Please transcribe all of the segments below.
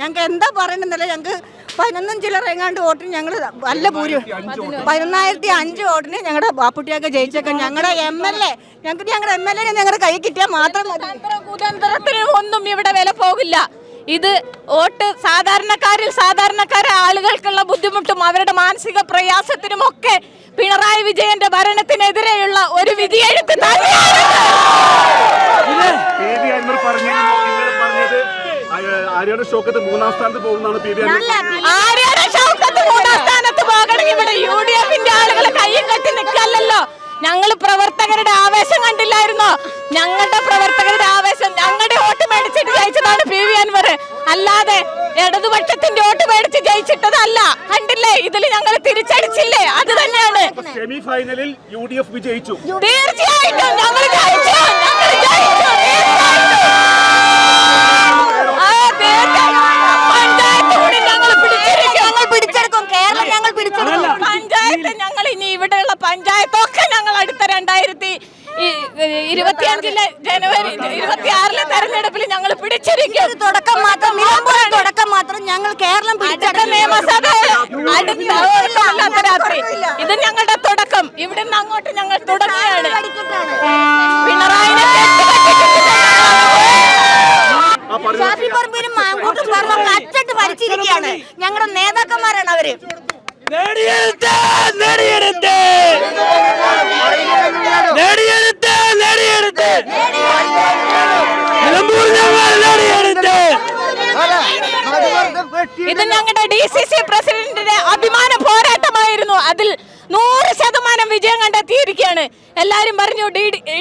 ഞങ്ങൾക്ക് എന്താ പറയണമെന്നല്ല ഞങ്ങൾക്ക് പതിനൊന്നും ചില്ലറ എങ്ങാണ്ട് വോട്ടിന് ഞങ്ങൾ നല്ല ഭൂരി പതിനൊന്നായിരത്തി അഞ്ച് വോട്ടിന് ഞങ്ങളുടെ ബാപ്പുട്ടിയൊക്കെ ജയിച്ചേക്കാം ഞങ്ങളുടെ എം എൽ എ ഞങ്ങൾക്ക് ഞങ്ങളുടെ എം എൽ എ ഞങ്ങളുടെ കൈ കിട്ടിയാൽ മാത്രം മതി. കുതന്ത്ര കുതന്ത്രത്തിന് ഒന്നും ഇവിടെ വില പോകില്ല. ഇത് വോട്ട് സാധാരണക്കാരിൽ സാധാരണക്കാരെ ആളുകൾക്കുള്ള ബുദ്ധിമുട്ടും അവരുടെ മാനസിക പ്രയാസത്തിനും ഒക്കെ പിണറായി വിജയന്റെ ഭരണത്തിനെതിരെയുള്ള ഒരു വിധിയെഴുത്ത് തന്നെയാണ് പി വി അൻവർ പറഞ്ഞിരുന്നു ഇന്നലെ പറഞ്ഞത് ആ- ആര്യാട് ഷോക്കത്ത് മൂന്നാം സ്ഥാനത്ത് പോകുന്നതാണ് പി വി ആര്യാടെ ഷൗക്കത്ത് മൂന്നാം സ്ഥാനത്ത് പോകണമെങ്കിൽ ഇവിടെ യു ഡി എഫിന്റെ ആളുകൾ കയ്യും കെട്ടി നിൽക്കല്ലോ ഞങ്ങൾ പ്രവർത്തകരുടെ ആവേശം കണ്ടില്ലായിരുന്നോ? ഞങ്ങളുടെ പ്രവർത്തകരുടെ ആവേശം ഞങ്ങളുടെ വോട്ട് മേടിച്ചിട്ട് ജയിച്ചതാണ് പി വി അൻവർ. അല്ലാതെ ഇടതുപക്ഷത്തിന്റെ വോട്ട് മേടിച്ച് ജയിച്ചിട്ടതല്ല. കണ്ടില്ലേ? ഇതിൽ ഞങ്ങൾ തിരിച്ചടിച്ചില്ലേ? അത് തന്നെയാണ്. സെമി ഫൈനലിൽ യു ഡി എഫ് വിജയിച്ചു. തീർച്ചയായിട്ടും ഞങ്ങൾ ജയിച്ചു. ഇരുപത്തിയഞ്ചിലെ ജനുവരി ഇരുപത്തിയാറിലെ തെരഞ്ഞെടുപ്പിൽ ഞങ്ങൾ പിടിച്ചിരിക്കും. തുടക്കം മാത്രം നിലമ്പൂർ തുടക്കം മാത്രം ഞങ്ങൾ കേരളം അടുത്ത പിടിച്ചെടുക്കും. നിയമസഭ അടുത്ത രാത്രി ഇത് ഞങ്ങളുടെ തുടക്കം. ഇവിടുന്ന് അങ്ങോട്ട് ഞങ്ങൾ തുടങ്ങുകയാണ്. പിണറായിനെ പറഞ്ഞ അച്ചട്ട് ഭരിച്ചിരിക്കുകയാണ് ഞങ്ങളുടെ നേതാക്കന്മാരാണ് അവർ. ഇത് ഞങ്ങളുടെ ഡി സി സി പ്രസിഡന്റിന്റെ അഭിമാന പോരാട്ടമായിരുന്നു. അതിൽ നൂറ് ശതമാനം വിജയം കണ്ടെത്തിയിരിക്കുകയാണ്. എല്ലാരും പറഞ്ഞു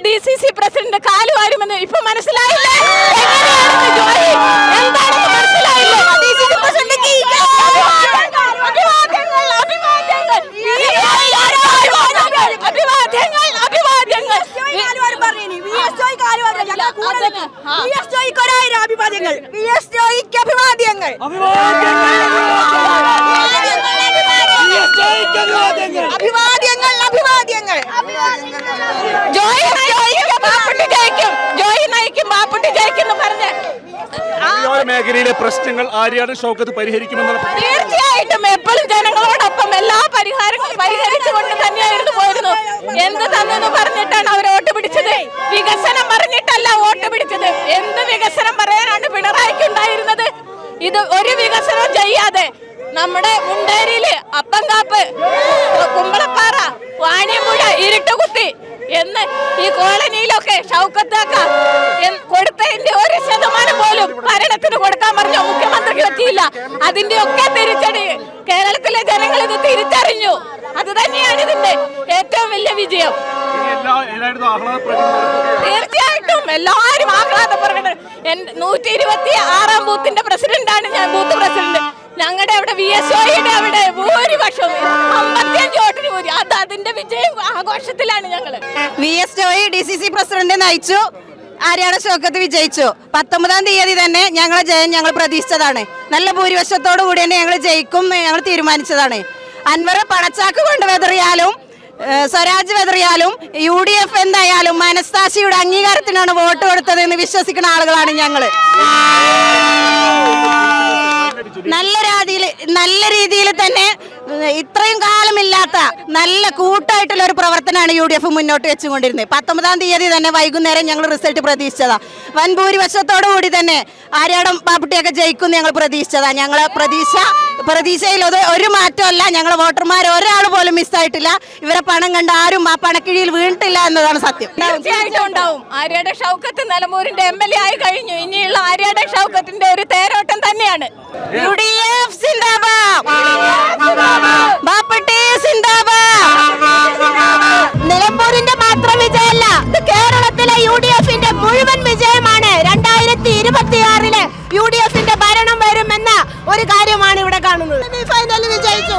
ഡി സി സി പ്രസിഡന്റ് കാലുവാരുമെന്ന് ഇപ്പൊ മനസ്സിലായില്ലേ എങ്ങനെയാണെന്ന് ജോലി എന്താണെന്ന് മനസ്സിലായില്ലേ DCC പ്രസിഡന്റ് അഭിവാദ്യങ്ങൾ അഭിവാദ്യങ്ങൾ അഭിവാദ്യങ്ങൾ അഭിവാദ്യങ്ങൾ അഭിവാദ്യങ്ങൾ. വി എസ് ജോയിക്ക് അഭിവാദ്യങ്ങൾ. അഭിവാദ്യങ്ങൾ അഭിവാദ്യങ്ങൾ. ജോയി നയിക്കും ബാപ്പുട്ടി ജയിക്കും. ജോയി നയിക്കും ബാപ്പുട്ടി ജയിക്കും എന്ന് പറഞ്ഞ് മേഖലയിലെ പ്രശ്നങ്ങൾ ആര്യാണ് ഷോക്കത്ത് പരിഹരിക്കുമെന്നുള്ള തീർച്ചയായിട്ടും എപ്പോഴും ജനങ്ങളോടൊപ്പം എല്ലാ പരിഹാരങ്ങളും പരിഹരിച്ചുകൊണ്ട് തന്നെയായിരുന്നു പോയിരുന്നു എന്ത് തന്നെന്ന് പറഞ്ഞിട്ടാണ് അവർ വോട്ട് പിടിച്ചത്? വികസനം എന്ത് വികസനം പറയാനാണ് പിണറായിക്ക് ഉണ്ടായിരുന്നത്? ഇത് ഒരു വികസനവും ചെയ്യാതെ നമ്മുടെ മുണ്ടേരിയിൽ അപ്പങ്കാപ്പ് കുമ്പളപ്പാറ വാണിയമ്പുഴ ഇരുട്ടുകുത്തി എന്ന് ഈ കോളനിയിലൊക്കെ ഷൗക്കത്താക്ക കൊടുത്തതിന്റെ ഒരു ശതമാനം പോലും ഭരണത്തിന് കൊടുക്കാൻ പറഞ്ഞ മുഖ്യമന്ത്രിക്ക് പറ്റിയില്ല. അതിന്റെ ഒക്കെ തിരിച്ചടി കേരളത്തിലെ ജനങ്ങൾ ഇത് തിരിച്ചറിഞ്ഞു. അത് തന്നെയാണ് ഇതിന്റെ ഏറ്റവും വലിയ വിജയം. ആഹ്ലാദ പ്രകടനം എല്ലാവരും ആഹ്ലാദ പ്രകടനം നൂറ്റി ഇരുപത്തി ആറാം ബൂത്തിന്റെ പ്രസിഡന്റാണ് ഞാൻ ബൂത്ത് പ്രസിഡന്റ് ഞങ്ങളുടെ അവിടെ വി എസ് ഒയുടെ അവിടെ ഭൂരിപക്ഷം അമ്പത്തിയഞ്ച് വോട്ടിന് ഭൂരി അത് അതിന്റെ വിജയം ആഘോഷത്തിലാണ് ഞങ്ങൾ. V S Joy D C C president നയിച്ചു. ആര്യാട് ശോകത്ത് വിജയിച്ചു. പത്തൊമ്പതാം തീയതി തന്നെ ഞങ്ങളെ ജയം ഞങ്ങൾ പ്രതീക്ഷിച്ചതാണ്. നല്ല ഭൂരിപക്ഷത്തോടു കൂടി തന്നെ ഞങ്ങൾ ജയിക്കും ഞങ്ങൾ തീരുമാനിച്ചതാണ്. അൻവർ പണച്ചാക്ക് കൊണ്ട് വെതറിയാലും ഏഹ്, സ്വരാജ് വെതറിയാലും യു ഡി എഫ് എന്തായാലും മനസ്താശിയുടെ അംഗീകാരത്തിനാണ് വോട്ട് കൊടുത്തതെന്ന് വിശ്വസിക്കുന്ന ആളുകളാണ് ഞങ്ങൾ നല്ല രീതിയിൽ നല്ല രീതിയിൽ തന്നെ ഇത്രയും കാലമില്ലാത്ത നല്ല കൂട്ടായിട്ടുള്ള ഒരു പ്രവർത്തനമാണ് യു ഡി എഫ് മുന്നോട്ട് വെച്ചുകൊണ്ടിരുന്നത്. പത്തൊമ്പതാം തീയതി തന്നെ വൈകുന്നേരം ഞങ്ങൾ റിസൾട്ട് പ്രതീക്ഷിച്ചതാ. വൻ ഭൂരിപക്ഷത്തോടു കൂടി തന്നെ ആര്യാടം പാപ്പുട്ടിയൊക്കെ ജയിക്കും ഞങ്ങൾ പ്രതീക്ഷിച്ചതാ. ഞങ്ങളെ പ്രതീക്ഷ പ്രതീക്ഷയിൽ അത് ഒരു മാറ്റമല്ല. ഞങ്ങൾ വോട്ടർമാർ ഒരാൾ പോലും മിസ്സായിട്ടില്ല ഇവരെ പണം കണ്ട് ആരും ആ പണക്കിഴിയിൽ വീണിട്ടില്ല എന്നതാണ് സത്യം. തീർച്ചയായിട്ടും ഉണ്ടാവും. ആര്യയുടെ ഷൗക്കത്ത് നിലമ്പൂരിന്റെ എം എൽ എ ആയി കഴിഞ്ഞു. ഇനിയുള്ള ആര്യയുടെ ഷൗക്കത്തിന്റെ ഒരു തേരോട്ടം തന്നെയാണ്. യു ഡി എഫ് സിന്ദാബാദ്. കാര്യമാണ് ഇവിടെ കാണുന്നത്. ഫൈനലിൽ വിജയിച്ചു.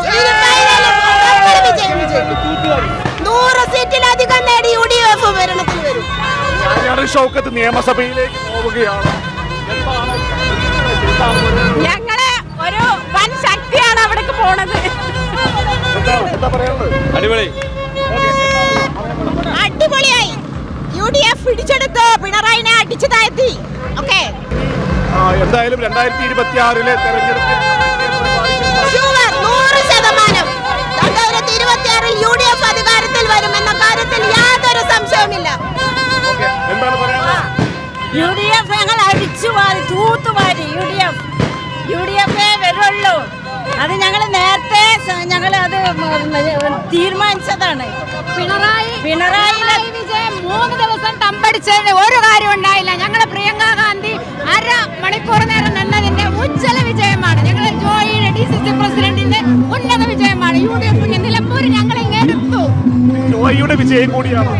നൂറ് സീറ്റിലധികം നേടി യു ഡി എഫ് ഭരണത്തിൽ വരും ആര്യാട് നിയമസഭയിലേക്ക് പോവുകയാണ്. ഞങ്ങളെ ഒരു വൻ ശക്തിയാണ് അവിടെ പോണത്. അടിപൊളി. അടിപൊളിയായി. യു ഡി എഫ് പിടിച്ചെടുത്ത് പിണറായിനെ അടിച്ചു താഴ്ത്തി ഓക്കെ എന്തായാലും രണ്ടായിരത്തി ഇരുപത്തി ആറിലെ തെരഞ്ഞെടുപ്പ് ഷുവർ നൂറ് ശതമാനം. രണ്ടായിരത്തി ഇരുപത്തിയാറിൽ U D F U D ഞങ്ങൾ അടിച്ചു വാരി തൂത്തുവാരി U D F U D എഫേ വരുള്ളൂ. അത് ഞങ്ങൾ നേരത്തെ ഞങ്ങൾ അത് തീരുമാനിച്ചതാണ്. പിണറായി പിണറായി വിജയൻ മൂന്ന് ദിവസം തമ്പടിച്ചതിന് ഒരു കാര്യം ഉണ്ടായില്ല. ഞങ്ങളെ പ്രിയങ്ക ഗാന്ധി അര മണിക്കൂർ നേരം നിന്നതിന്റെ ഉജ്ജ്വല വിജയമാണ്. ഞങ്ങൾ ജോയിയുടെ ഡി സി സി പ്രസിഡന്റിന്റെ ഉന്നത വിജയമാണ്. യു ഡി എഫ് നിലമ്പൂർ ഞങ്ങൾ ഇങ്ങനെ ജോയിയുടെ വിജയം കൂടിയാണോ.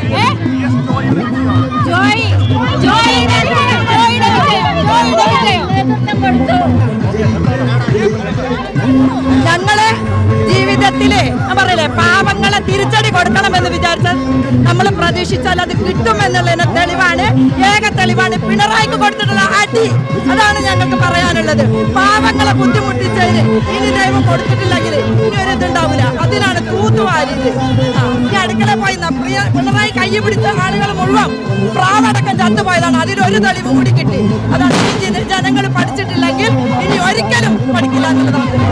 പ്രതീക്ഷിച്ചാൽ അത് കിട്ടുമെന്നുള്ളതിന് തെളിവാണ്. ഏക തെളിവാണ്. പിണറായിക്ക് കൊടുത്തിട്ടുള്ള അടി. അതാണ് ഞങ്ങൾക്ക് പറയാനുള്ളത്. പാവങ്ങളെ ബുദ്ധിമുട്ടിച്ചതിന് ഇനി ദൈവം കൊടുത്തിട്ടില്ലെങ്കിൽ ഇനി ഒരു ഇതുണ്ടാവില്ല. അതിനാണ് തൂത്തുവാരിത് ഈ അടുക്കള പോയി പിണറായി കൈ പിടിച്ച ആളുകൾ മുഴുവൻ പ്രാവടക്കം ചത്തുപോയതാണ് അതിനൊരു തെളിവ് കൂടി കിട്ടി. അതാണ് ജനങ്ങൾ പഠിച്ചിട്ടില്ലെങ്കിൽ ഇനി ഒരിക്കലും പഠിക്കില്ല എന്നുള്ളതാണ്